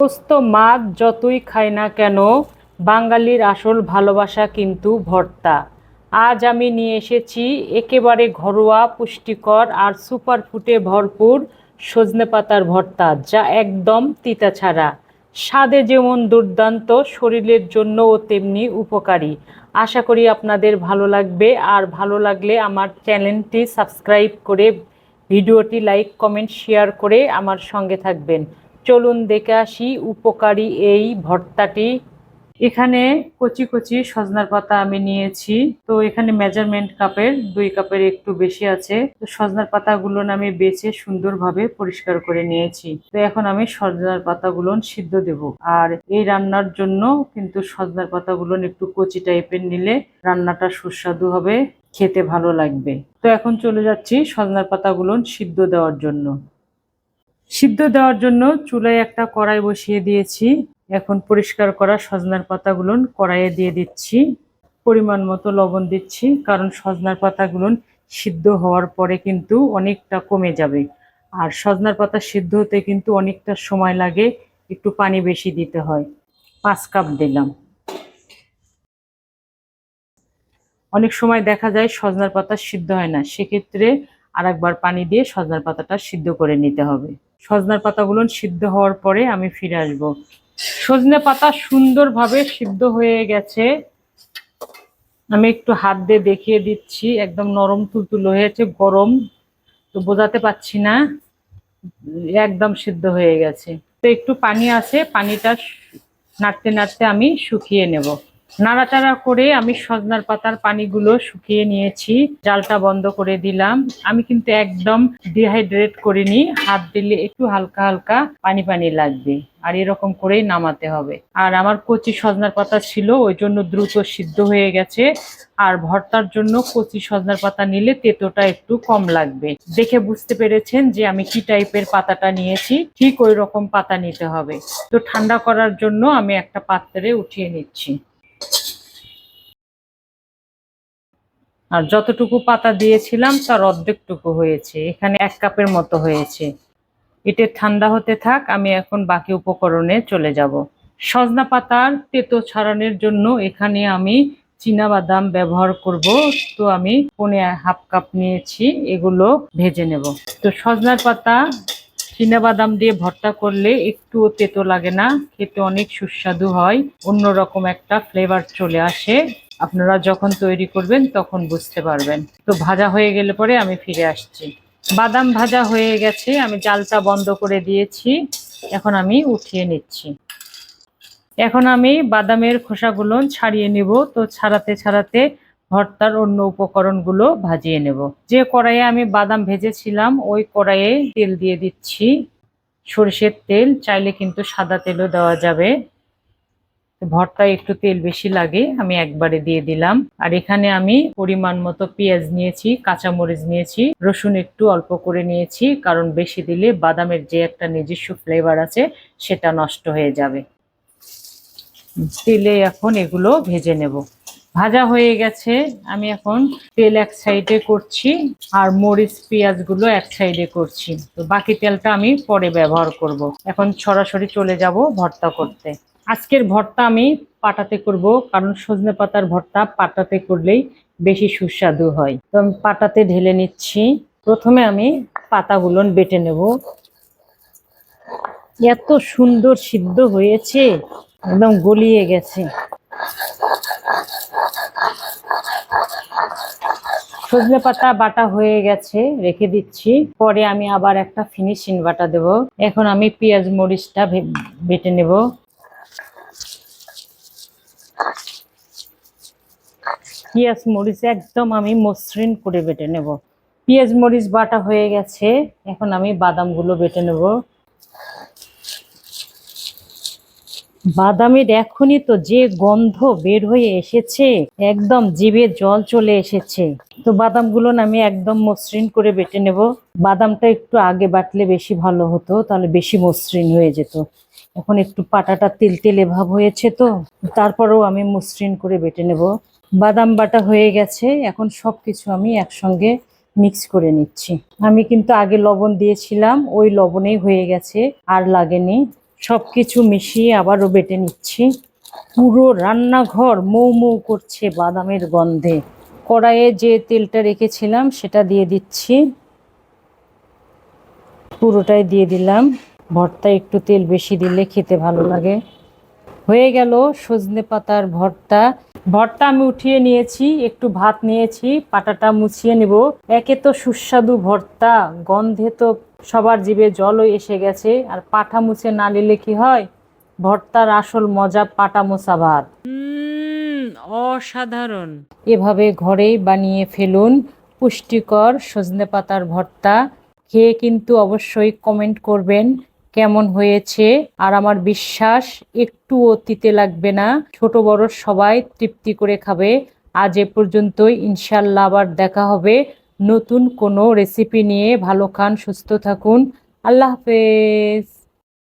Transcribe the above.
পোস্ত মাছ যতই খাই না কেন, বাঙালির আসল ভালোবাসা কিন্তু ভর্তা। আজ আমি নিয়ে এসেছি একেবারে ঘরোয়া, পুষ্টিকর আর সুপার ফুডে ভরপুর সজনে পাতার ভর্তা, যা একদম তিতা ছাড়া। স্বাদে যেমন দুর্দান্ত, শরীরের জন্যও তেমনি উপকারী। আশা করি আপনাদের ভালো লাগবে, আর ভালো লাগলে আমার চ্যানেলটি সাবস্ক্রাইব করে ভিডিওটি লাইক, কমেন্ট, শেয়ার করে আমার সঙ্গে থাকবেন। চলুন দেখে আসি উপকারী এই ভর্তাটি। এখানে কচি কচি সজনার পাতা আমি নিয়েছি। তো এখানে মেজারমেন্ট কাপের দুই কাপের একটু বেশি আছে। তো সজনার পাতাগুলো আমি বেছে সুন্দরভাবে পরিষ্কার করে নিয়েছি। তো এখন আমি সজনার পাতাগুলো সিদ্ধ দেব। আর এই রান্নার জন্য কিন্তু সজনার পাতাগুলো একটু কচি টাইপের নিলে রান্নাটা সুস্বাদু হবে, খেতে ভালো লাগবে। তো এখন চলে যাচ্ছি সজনার পাতাগুলো সিদ্ধ দেওয়ার জন্য। সিদ্ধ দেওয়ার জন্য চুলায় একটা কড়াই বসিয়ে দিয়েছি। এখন পরিষ্কার করা সজনার পাতাগুলো কড়াইয়ে দিয়ে দিচ্ছি। পরিমাণ মতো লবণ দিচ্ছি, কারণ সজনার পাতাগুলো সিদ্ধ হওয়ার পরে কিন্তু অনেকটা কমে যাবে। আর সজনার পাতা সিদ্ধ হতে কিন্তু অনেকটা সময় লাগে, একটু পানি বেশি দিতে হয়। পাঁচ কাপ দিলাম। অনেক সময় দেখা যায় সজনার পাতা সিদ্ধ হয় না, সেক্ষেত্রে আর একবার পানি দিয়ে সজনার পাতাটা সিদ্ধ করে নিতে হবে। সজনার পাতাগুলো সিদ্ধ হওয়ার পরে আমি ফিরে আসব। সজনে পাতা সুন্দরভাবে সিদ্ধ হয়ে গেছে। আমি একটু হাত দিয়ে দেখিয়ে দিচ্ছি, একদম নরম তুলতুল হয়েছে গরম, তো বোঝাতে পাচ্ছি না, একদম সিদ্ধ হয়ে গেছে। তো একটু পানি আছে, পানিটা নাড়তে নাড়তে আমি শুকিয়ে নেব। নাড়াচাড়া করে আমি সজনার পাতার পানিগুলো শুকিয়ে নিয়েছি। জালটা বন্ধ করে দিলাম। আমি কিন্তু একদম ডিহাইড্রেট করিনি। হাত দিলে একটু হালকা হালকা পানি পানি লাগবে। আর এরকম করেই নামাতে হবে। আর আমার কচি সজনার পাতা ছিল, ওই জন্য দ্রুত সিদ্ধ হয়ে গেছে। আর ভর্তার জন্য কচি সজনার পাতা নিলে তেতোটা একটু কম লাগবে। দেখে বুঝতে পেরেছেন যে আমি কি টাইপের পাতাটা নিয়েছি। ঠিক ওই রকম পাতা নিতে হবে। তো ঠান্ডা করার জন্য আমি একটা পাত্রে উঠিয়ে নিচ্ছি। আর যতটুকু পাতা দিয়েছিলাম, তার অর্ধেকটুকু হয়েছে। এখানে এক কাপের মতো হয়েছে। এটা ঠান্ডা হতে থাক, আমি এখন বাকি উপকরণে চলে যাব। সজনা পাতার তেতো ছাড়ানোর জন্য এখানে আমি চীনা বাদাম ব্যবহার করব। তো আমি পনে হাফ কাপ নিয়েছি, এগুলো ভেজে নেব। তো সজনার পাতা চীনা বাদাম দিয়ে ভর্তা করলে একটুও তেতো লাগে না, খেতে অনেক সুস্বাদু হয়, অন্যরকম একটা ফ্লেভার চলে আসে। আপনারা যখন তৈরি করবেন তখন বুঝতে পারবেন। তো ভাজা হয়ে গেলে পরে আমি ফিরে আসছি। বাদাম ভাজা হয়ে গেছে, আমি জালটা বন্ধ করে দিয়েছি। এখন আমি উঠিয়ে নিচ্ছি। এখন আমি বাদামের খোসাগুলো ছাড়িয়ে নেব। তো ছাড়াতে ছাড়াতে ভর্তার অন্য উপকরণগুলো ভাজিয়ে নেব। যে কড়াইয়ে আমি বাদাম ভেজেছিলাম, ওই কড়াইয়ে তেল দিয়ে দিচ্ছি। সরষের তেল, চাইলে কিন্তু সাদা তেলও দেওয়া যাবে। ভর্তায় একটু তেল বেশি লাগে, আমি একবারে দিয়ে দিলাম। আর এখানে আমি পরিমাণ মতো পেঁয়াজ নিয়েছি, কাঁচামরিচ নিয়েছি, রসুন একটু অল্প করে নিয়েছি, কারণ বেশি দিলে বাদামের যে একটা নিজস্ব ফ্লেভার আছে, সেটা নষ্ট হয়ে যাবে। তেলে এখন এগুলো ভেজে নেব। ভাজা হয়ে গেছে, আমি এখন তেল এক সাইডে করছি আর মরিচ, পেঁয়াজগুলো এক সাইডে করছি। তো বাকি তেলটা আমি পরে ব্যবহার করব। এখন সরাসরি চলে যাব ভর্তা করতে। আজকের ভর্তা আমি পাটাতে করব, কারণ সজনে পাতার ভর্তা পাটাতে করলেই বেশি সুস্বাদু হয়। তো আমি পাটাতে ঢেলে নিচ্ছি। প্রথমে আমি পাতাগুলো বেটে নেব। এত সুন্দর সিদ্ধ হয়েছে, একদম গলিয়ে গেছে। সজনে পাতা বাটা হয়ে গেছে, রেখে দিচ্ছি। পরে আমি আবার একটা ফিনিশিং বাটা দেব। এখন আমি পেঁয়াজ মরিচটা বেটে নেব। পেঁয়াজ, মরিচ একদম আমি মসৃণ করে বেটে নেব। পেঁয়াজ, মরিচ বাটা হয়ে গেছে, এখন আমি বাদামগুলো বেটে নেব। বাদামের এখনই তো যে গন্ধ বের হয়ে এসেছে, একদম জিভে জল চলে এসেছে। তো বাদামগুলো আমি একদম মসৃণ করে বেটে নেব। বাদামটা একটু আগে বাটলে বেশি ভালো হতো, তাহলে বেশি মসৃণ হয়ে যেত। এখন একটু পাটাটা তেল তেলে ভাব হয়েছে তো, তারপরেও আমি মসৃণ করে বেটে নেব। বাদাম বাটা হয়ে গেছে, এখন সব কিছু আমি একসঙ্গে মিক্স করে নিচ্ছি। আমি কিন্তু আগে লবণ দিয়েছিলাম, ওই লবণেই হয়ে গেছে, আর লাগেনি। সব কিছু মিশিয়ে আবারও বেটে নিচ্ছি। পুরো রান্নাঘর মৌ মৌ করছে বাদামের গন্ধে। কড়াইয়ে যে তেলটা রেখেছিলাম, সেটা দিয়ে দিচ্ছি। পুরোটাই দিয়ে দিলাম। ভর্তা একটু তেল বেশি দিলে খেতে ভালো লাগে। হয়ে গেল সজনে পাতার ভর্তা। ভর্তা আমি উঠিয়ে নিয়েছি একটু ভাত নিয়েছি পাটাটা মুছিয়ে নেব। একে তো সুস্বাদু ভর্তা গন্ধে তো সবার জিভে জলও এসে গেছে আর পাঠা মুছে না নিলে কি হয়? ভর্তার আসল মজা পাটা মোছা ভাত। অসাধারণ। এভাবে ঘরেই বানিয়ে ফেলুন পুষ্টিকর সজনে পাতার ভর্তা। খেয়ে কিন্তু অবশ্যই কমেন্ট করবেন। কেমন হয়েছে? আর আমার বিশ্বাস, একটু অতীতে লাগবে না। ছোট বড় সবাই তৃপ্তি করে খাবে। আজ এ পর্যন্ত ইনশাল্লাহ আবার দেখা হবে। নতুন কোনো রেসিপি নিয়ে ভালো খান, সুস্থ থাকুন। আল্লাহ হাফেজ।